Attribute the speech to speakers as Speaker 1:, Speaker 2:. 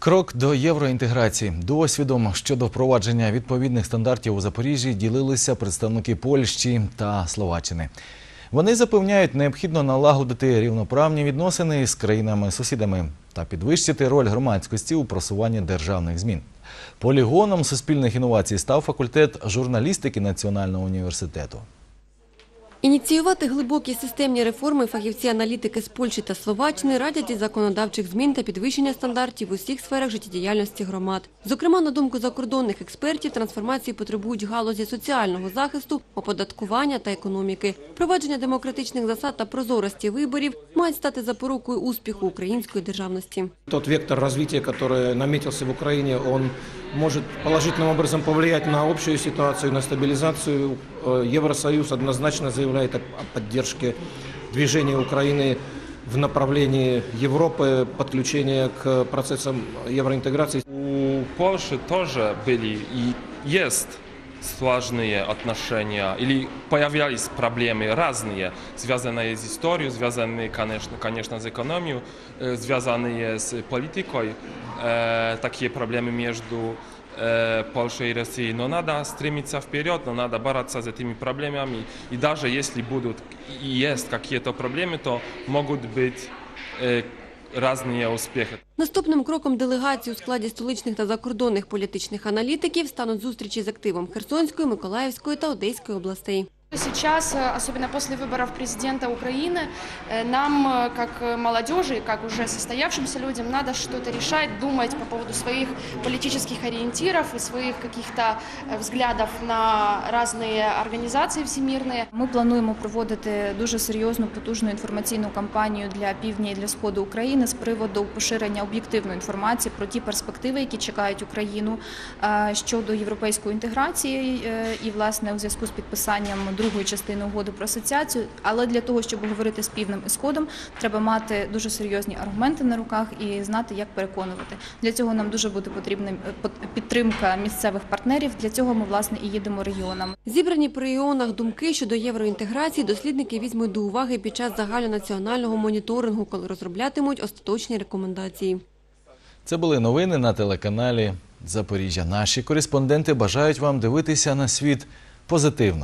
Speaker 1: Крок до євроінтеграції. Досвідом щодо впровадження відповідних стандартів у Запоріжжі ділилися представники Польщі та Словаччини. Вони запевняють, необхідно налагодити рівноправні відносини з країнами-сусідами та підвищити роль громадськості у просуванні державних змін. Полігоном суспільних інновацій став факультет журналістики Національного університету.
Speaker 2: Ініціювати глибокі системні реформи фахівці аналітики з Польщі та Словаччини радять із законодавчих змін та підвищення стандартів в усіх сферах життєдіяльності громад. Зокрема, на думку закордонних експертів, трансформації потребують галузі соціального захисту, оподаткування та економіки. Провадження демократичних засад та прозорості виборів мають стати запорукою успіху української державності.
Speaker 3: Тот вектор развития, который наметился в Украине, он может положительным образом повлиять на общую ситуацию, на стабилизацию. Э, Евросоюз однозначно заявляет о о поддержке движения Украины в направлении Европы, подключения к процессам евроинтеграции.
Speaker 4: У Польши тоже были и есть сложные отношения, или появлялись проблемы разные, связанные с историей, связанные, конечно, конечно с экономией, э, связанные с политикой, э, такие проблемы между э, Польшей и Россией. Но надо стремиться вперед, но надо бороться с этими проблемами. И даже если будут и есть какие-то проблемы, то могут быть э, успіхи.
Speaker 2: Наступним кроком делегації у складі столичних та закордонних політичних аналітиків стануть зустрічі з активом Херсонської, Миколаївської та Одеської областей.
Speaker 5: Сейчас, э, особенно после выборов президента Украины, э, нам, э, как э, молодежи, как уже состоявшимся людям, надо что-то решать, думать по поводу своих политических ориентиров и своих каких-то э, взглядов на разные организации всемирные.
Speaker 6: Ми плануємо проводити дуже серйозну потужну інформаційну кампанію для півдня і для сходу України з приводу поширення об'єктивної інформації про ті перспективи, які чекають Україну е, щодо європейської інтеграції е, і власне у зв'язку з підписанням другої частини угоди про асоціацію. Але для того, щоб говорити з півднем і сходом, треба мати дуже серйозні аргументи на руках і знати, як переконувати. Для цього нам дуже буде потрібна е, підтримка місцевих партнерів. Для цього ми власне і їдемо регіонами.
Speaker 2: Зібрані при регіонах думки щодо євроінтеграції дослідники візьмуть до уваги під час загальнонаціонального моніторингу, коли розроблятимуть остаточні рекомендації.
Speaker 1: Це були новини на телеканалі Запоріжжя. Наші кореспонденти бажають вам дивитися на світ позитивно.